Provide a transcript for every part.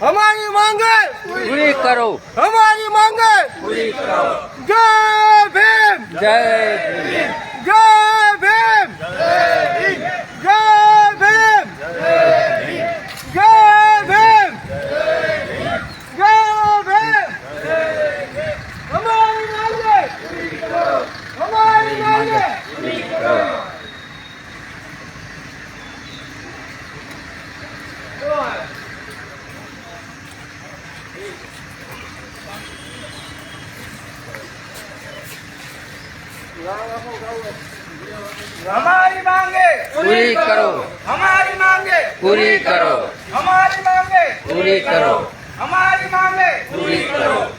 हमारी मांगे पूरी करो हमारी मांगे पूरी करो जय भीम जय भीम जय भीम जय भीम जय भीम પૂરી કરો. અમારી માંગે. પૂરી કરો. અમારી માંગે. પૂરી કરો. અમારી માંગે. પૂરી કરો.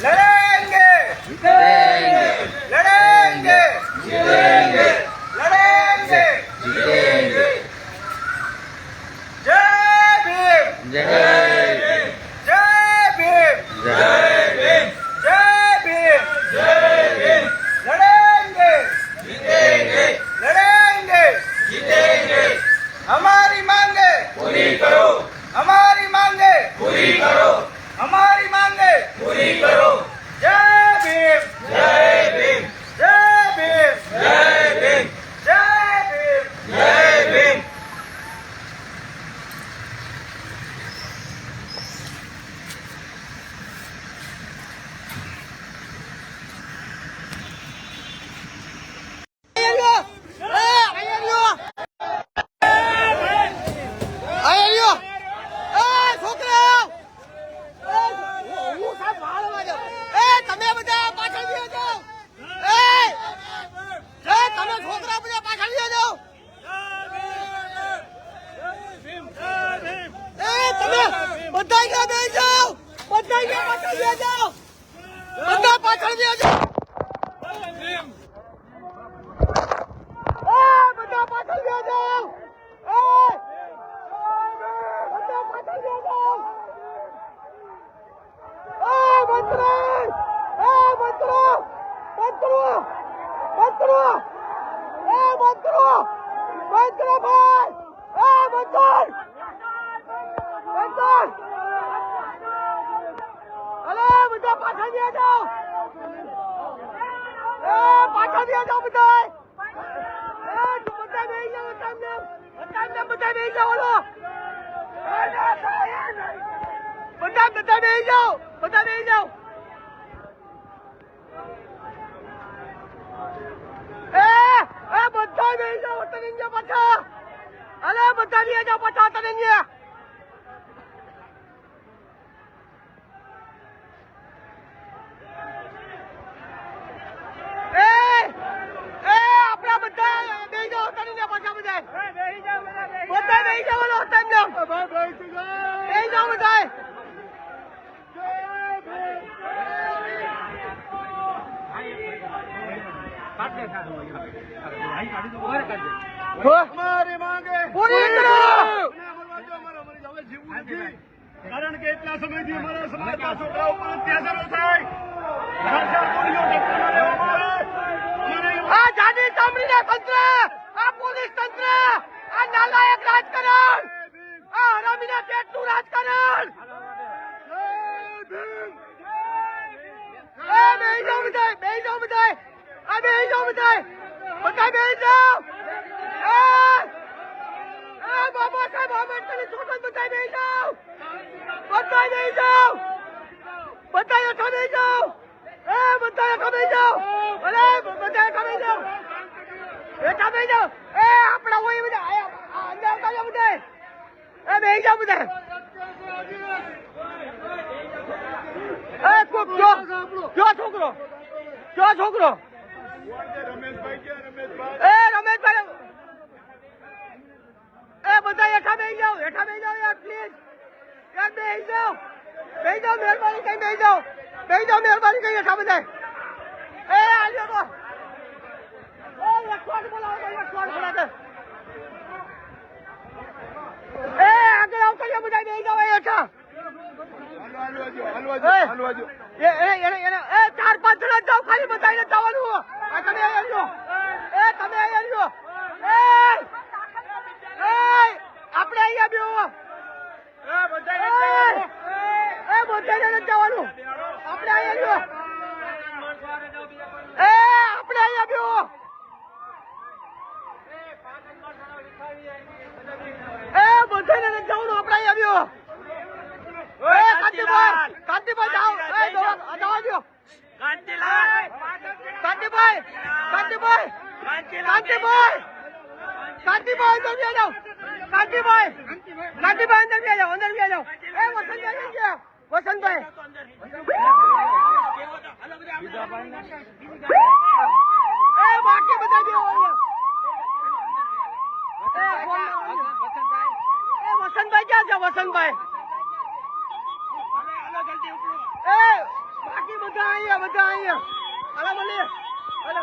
લડેંગે. જીતેંગે. લડેંગે. જીતેંગે. લડેંગે. જીતેંગે. જય ભીમ. જય તમને બધા બેસી જાઓ ઓલો બધા બધા બેસી જાઓ બધા બેસી જાઓ એ એ બધા બેસી જાઓ તમે ગયા પાછા અલે બધા બેસી જાઓ પાછા તમે ગયા એ એ આપણા બધા બેસી જાઓ તમે ગયા પાછા તમે બેસી જાઓ બધા અમારી માંગે. પૂરી કરો. કારણ કે એટલા સમયથી અમારા સમાજના છોકરાઓ ઉપર અત્યાચારો થાય. આ જાડી ચામડીના તંત્ર. આ પોલીસ તંત્ર. નાલાયક રાજકારણ આ હરામીના પેટનું રાજકારણ બેહી જાઓ બધાય બેહી જાઓ બધાય આ બેહી જાઓ બધાય બધા બેહી જાઓ બાબા સાહેબ આંબેડકરની છોકરા બધા બેહી જાઓ બધા જાઓ બધા હેઠા બેહી જાઓ બધા જાઓ અરે બધા હેઠા બેહી જાઓ એ આપણા હોય બધા છોકરો છોકરો ક્યાં રમેશભાઈ એ રમેશભાઈ એ બધા હેઠા બેહી જાઓ હેઠા બેહી જાઓ યાર પ્લીઝ યાર બેહી જાઓ બેહી જાઓ મહેરબાની કઈ બેહી જાઓ બેહી જાઓ મહેરબાની કઈ હેઠા બધા એ આલ્યો તો શોટ બોલાવો બોલાવો. એ આગળ આવતો છે બધા બે જાવ હેઠા ચાર પાંચ જણા જાવ ખાલી બધાને જવાનું તમે અહીંયા એ તમે અહીંયા આપણે અહીંયા બેવો એ બધાને જવાનું. આપણે અહીંયા એ આપણે અહીંયા બેવો એ બોલશે ને જવું અપડાઈ આવ્યો એ કાંતિભાઈ! કાંતિભાઈ જાઓ. એ જવા દો કાંતિલાલ! કાંતિભાઈ કાંતિભાઈ કાંતિભાઈ કાંતિભાઈ અંદર બી જાઓ. કાંતિભાઈ કાંતિભાઈ અંદર બી જાઓ અંદર બી જાઓ. એ વસંતભાઈ આવી એ બાકી બધા જેવો વસંતભાઈ ક્યાં છે? વસંતભાઈ? એ બાકી બધા અહીંયા બધા અહીંયા. હાલો મળીએ હાલો.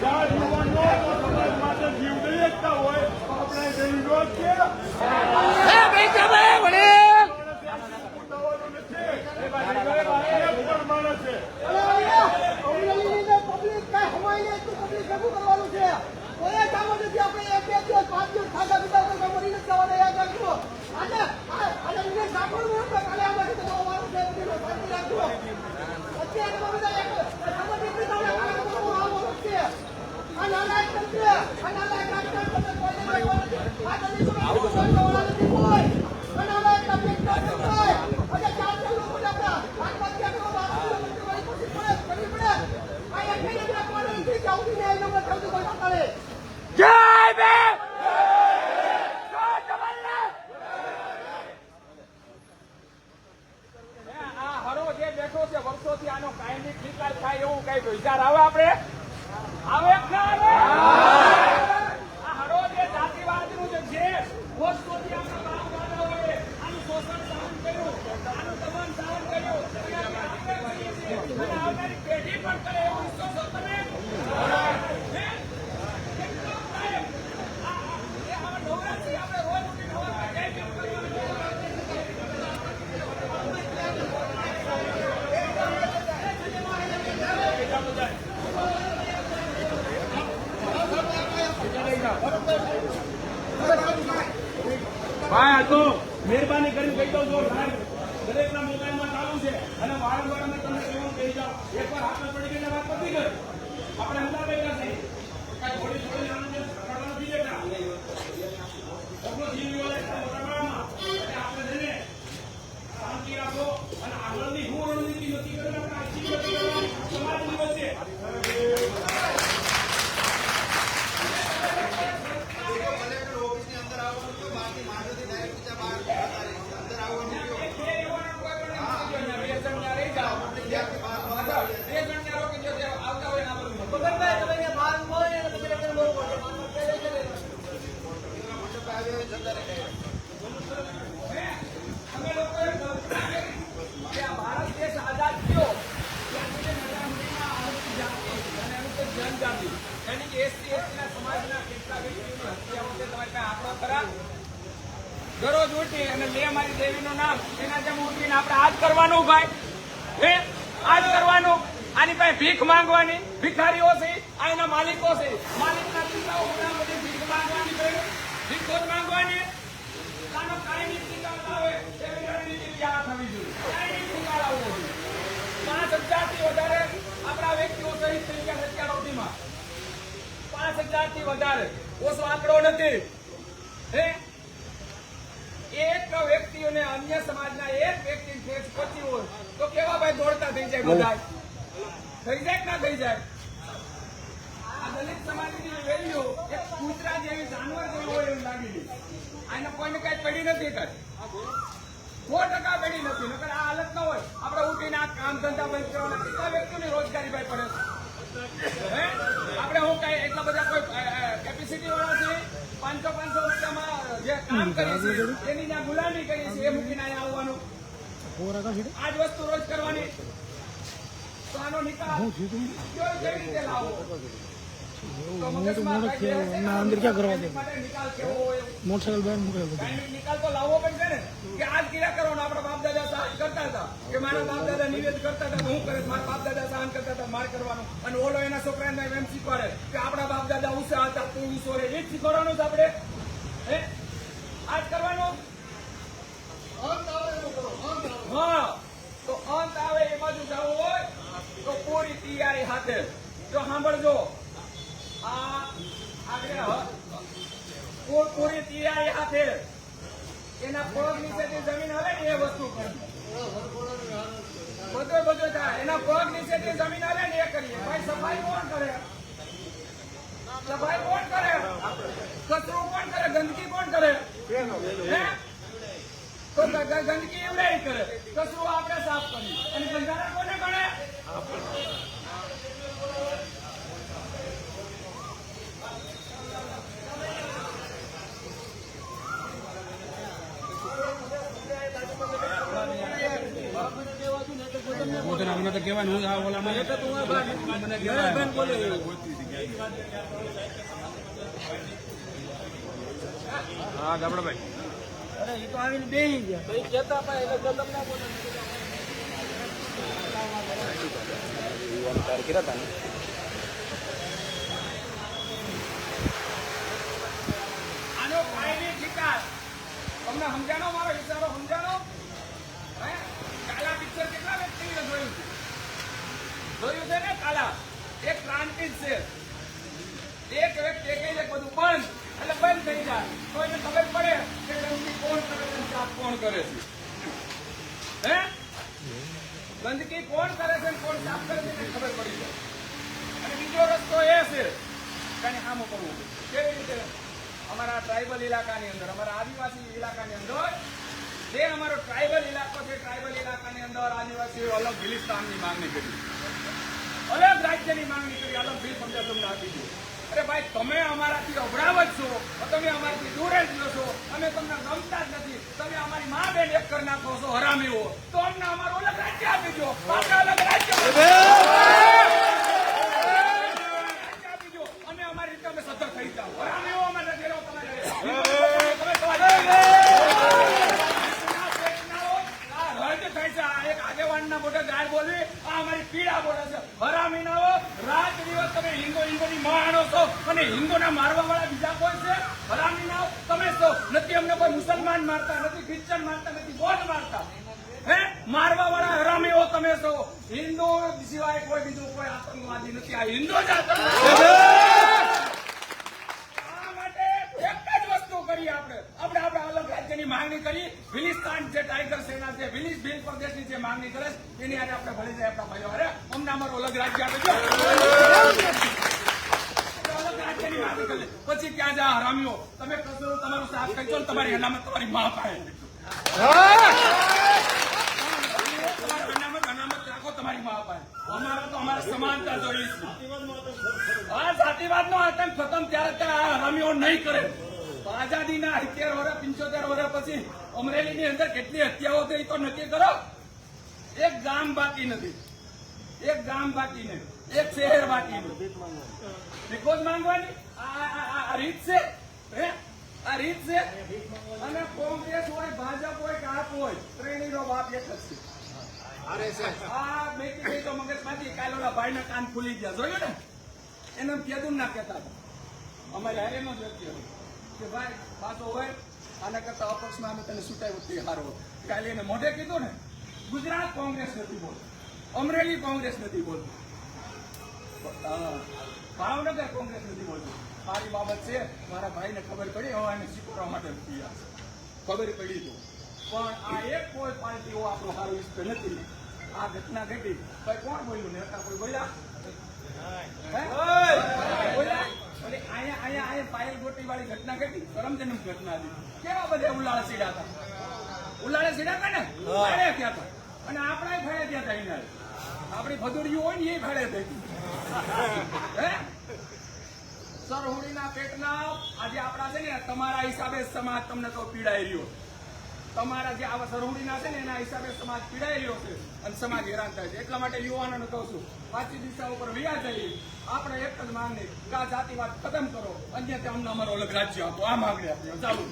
ચાર યુવાનો સમાજ માટે જીવ દઈ શકતા હોય તો આપણે જઈ વિરોધ છે ઉતાવળું નથી. એ પણ માણસ છે જય ભીમ આ હરો જે બેઠો છે નિકાલ થાય એવું કઈ વિચાર આવે આપણે આવે કે ના આવે આ હરો જે જાતિવાદનું જે છે વર્ષોથી આપણા બાપ દાદાઓએ આનું શોષણ સહન કર્યું આનું દમન સહન કર્યું એનાથી આપણે કરીએ છીએ. અને આવનારી પેઢી પણ કરે એવું વિશ્વાસો તમે હે? કેટલો ટાઈમ? આ- આ- એ હવે નવરાત્રી આપણે રોજ ઉઠીને સવારમાં જય ભીમ કરવાનું. ભાઈ, આ તો મહેરબાની કરીને કહી દઉં છો દરેકના મોબાઈલમાં ચાલુ છે અને વારંવાર અમે તમને કેવું કહી જાઓ. એકવાર હાથમાં પડી ગઈ વાત પતી ગઈ. આપણે હમણાં બેઠા છીએ થોડી થોડી હે? આજ કરવાનું. આની પાસે ભીખ માંગવાની. ભિખારીઓ છે. આ એના માલિકો છે. માલિકના પિતાઓ બધા બધી ભીખ માંગવાની ભાઈ ભીખો જ માંગવાની. આનો કાયમી નિકાલ આવે એવી રણનીતિ તૈયાર થવી જોઈએ. કાયમી નિકાલ આવવો જોઈએ. પાંચ હજારથી વધારે આપણા વ્યક્તિઓ શહીદ થઈ ગયા સુધીમાં. પાંચ હજારથી વધારે ઓછો આંકડો નથી. હે? એક વ્યક્તિઓને અન્ય સમાજના એક વ્યક્તિ પહોંચી હોય તો કેવા ભાઈ દોડતા થઈ જાય બધા થઈ જાય કે ના થઈ જાય? આ દલિત સમાજની વેલ્યુ એક કૂતરા જેવી જાનવર જેવી હોય એવું લાગી ગઈ આને કોઈને કઈ પડી નથી કઈ. સો ટકા પડી નથી નકર આ હાલત ન હોય. આપણે ઉઠીને આ કામ ધંધા બંધ કરવાના કેટલા વ્યક્તિઓની રોજગારી ભાઈ પડે? આપણે હું કઈ એટલા બધા કોઈ કેપેસિટી વાળા છે પાંચસો પાંચસો જે કામ કરીએ છીએ એની જ્યાં ગુલામી કરીએ છીએ એ મૂકીને અહીંયા આવવાનું. આ જ વસ્તુ રોજ કરવાની. તો આનો નિકાલ કેવી રીતે લાવવો તો મગજમાં કઈ જે હશે ને, અંદર ક્યાં કરવા દે? માટે નિકાલ કેવો હોય? મોટરસાયકલ બહાર મૂકે નિકાલ તો લાવવો પડશે ને કે આજ ક્રિયા કરવાનો આપણા બાપ દાદા સહન કરતા હતા. કે મારા બાપ દાદા નિવેદ કરતા હતા હું કરે મારા બાપ દાદા સહન કરતા હતા માર કરવાનું. અને ઓલો એના છોકરાને એમ શીખવાડે કે આપણા બાપ દાદા ઉષા હતા તું ઈસો રે. એ જ શીખવાડવાનું આપડે આપણે. હે? આજ કરવાનું? હા. તો અંત આવે એ બાજુ જવું હોય, તો પૂરી તૈયારી સાથે જો સાંભળજો. આ આગળ પૂર- તૈયારી હાથે. એના પગ નીચેથી જમીન આવે ને એ વસ્તુ કરવી બધો બધો થાય એના પગ નીચેથી જમીન આવે ને એ કરીએ. ભાઈ, સફાઈ કોણ કરે? સફાઈ કોણ કરે? કચરો કોણ કરે? ગંદકી કોણ કરે? તો ગંદકી એવડે ય કરે. કચરો આપણે સાફ કરીએ. અને બંધારણ કોને ગણે? આનો કાયમી નિકાલ તમને સમજાણો મારો વિચારો સમજાણો? હે? કાલા પિક્ચર કેટલા વ્યક્તિએ જોયું જોયું છે ને કાલા? એક ક્રાંતિ છે. એક વ્યક્તિ કહી બધું. બંધ એટલે બંધ થઈ જાય. તો એને ખબર પડે કે ગંદકી કોણ કરે છે સાફ કોણ કરે છે? હે? ગંદકી કોણ કરે છે કોણ સાફ કરે છે ખબર પડી જાય. અને બીજો રસ્તો એ છે કે સામો કરવું કેવી રીતે? અમારા ટ્રાઇબલ ઇલાકાની અંદર, અમારા આદિવાસી ઇલાકાની અંદર જે અમારો ટ્રાઇબલ ઇલાકો છે, ટ્રાઇબલ ઇલાકાની અંદર આદિવાસીઓ અલગ ભિલિસ્તાનની માંગણી કરી. અલગ રાજ્યની માંગણી કરી, અલગ ભીલ પંચાયત આપી દીધું. તમે અમારાથી અભરાવ જ છો તમે અમારાથી દૂર જ નશો છો. અમે તમને ગમતા જ નથી. તમે અમારી મા બેન એક કરી નાખો છો હરામીઓ તો અમને અમારું અલગ રાજ્ય આપી દો. આપણે અલગ રાજ્ય આગેવાનના મોટા ગાળ બોલવી. આ અમારી પીડા બોલે છે. હરામી ના તમે હિન્દુ હિન્દુની માણો છો અને હિન્દુના મારવા વાળા બીજા કોઈ છે? હરામી ના તમે છો. નથી અમને કોઈ મુસલમાન મારતા નથી ક્રિશ્ચન મારતા નથી, બૌદ્ધ મારતા. હે? મારવા વાળા હરામીઓ તમે છો. હિન્દુ સિવાય કોઈ બીજું કોઈ આતંકવાદી નથી. આ હિન્દુ જ આતંકવાદી આ માટે એક જ વસ્તુ કરી આપણે આપણે આપણે અલગ રાજ્યની માંગણી કરી વિલિસ્તાન જે ટાઈગર સેના છે, વિલિસ ભીલ પ્રદેશની જે માંગણી કરે એની આજે આપણે ભળી જાય, આપણા ભાઈઓ અરે અમને અમારું અલગ રાજ્ય આપે છે. પછી ક્યાં જા, હરામીઓ? તમે કચરો તમારું સાફ કરજો તમારી અનામત તમારી મા પાસે તમારું અનામત અનામત રાખો તમારી મા પાસે અમારે તો અમારે સમાનતા જોઈએ છે આ જાતિવાદ નો આતંક ખતમ ત્યારે ત્યાં આ હરામીઓ નહીં કરે તો આઝાદીના સિત્તેર વર્ષ પંચોતેર વર્ષ પછી અમરેલીની અંદર કેટલી હત્યાઓ થઈ તો નક્કી કરો? એક ગામ બાકી નથી. એક ગામ બાકી નહીં એક શહેર બાકી નહીં માંગવાની? આ રીત છે? હે? આ રીત છે? અને કોંગ્રેસ હોય ભાજપ હોય કે આપ હોય ત્રણેયનો બાપ એક જ છે. આ બેટી ગઈ તો મગજમાંથી કાલે ઓલા ભાઈના કાન ખુલી ગયા. જોયું ને? એને કેદું ના કહેતા હતા. અમારે હારેનો જ વ્યક્તિ હતો. કે ભાઈ પાછો હોય આના કરતા અપક્ષમાં અમે તને તે હારો. કાલે એને મોઢે કીધું ને ગુજરાત કોંગ્રેસ નથી બોલતું. અમરેલી કોંગ્રેસ નથી બોલતું. ભાવનગર કોંગ્રેસ નથી બોલતું. સારી બાબત છે મારા ભાઈને ખબર પડી હવે એને શીખવવા માટે છે. ખબર પડી તો. પણ આ એક કોઈ પાર્ટીઓ આપણો સારો ઈચ્છ નથી. આ ઘટના ઘટી. ભાઈ કોણ બોલ્યું? નેતા કોઈ બોલ્યા? ઓલી અહીંયા અહીંયા અહીંયા પાયલ ગોટી વાળી ઘટના ઘટના હતી. કેવા બધા ઉલાળા સીડા હતા? ઉલાળા સીડા હતા ને? ભાડે ક્યાં હતા. અને આપણે ભાડે ત્યાં થઈ ના આપણી ભદુડિયું હોય ને એ ભાડે થઈ હે? સરહુડીના પેટના આજે આપણા છે ને તમારા હિસાબે સમાજ તમને તો પીડાઈ રહ્યો. તમારા જે આવા સરહુડીના છે ને, એના હિસાબે સમાજ રહ્યો છે અને સમાજ હેરાન થાય છે. એટલા માટે યુવાનોને કહું છું પાછી દિશા ઉપર વૈયા જઈએ. આપણે એક જ માંગણી કે આ જાતિવાદ ખતમ કરો. અન્ય તે અમને અમારો અલગ રાજ્ય આપો. આ માંગણી આપીએ ચાલુ.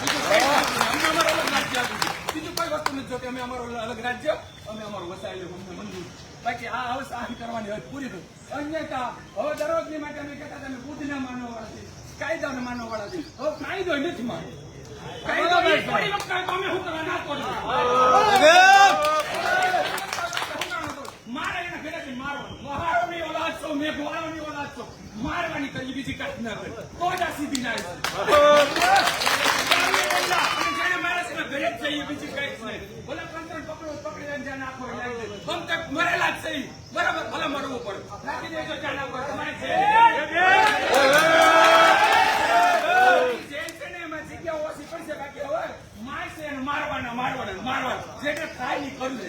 અમને અમારો અલગ રાજ્ય આપ્યું બીજું કોઈ વસ્તુ નથી જોતી. અમે અમારો અલગ રાજ્ય, અમે અમારું વસાયેલું અમને મંજૂર. બાકી આ હવે સહન કરવાની હદ પૂરી થઈ. અન્યતા હવે દરરોજની માટે અમે કહેતા તમે બુદ્ધના માનવવાળા છીએ, કાયદાને માનવવાળા છીએ. હવે કાયદો નથી માનો મારવાનું. કરી બીજી કાંઈ ના કરે. તો જ આ સીધી મરેલા જ સહી બરાબર ભલે મરવું પડે નાખી દેજો નાખો, તમારે છે જેલ છે ને એમાં જગ્યા ઓછી પડશે બાકી હવે મારશે અને મારવાના મારવાના મારવાના જેને થાય ઈ કરી દે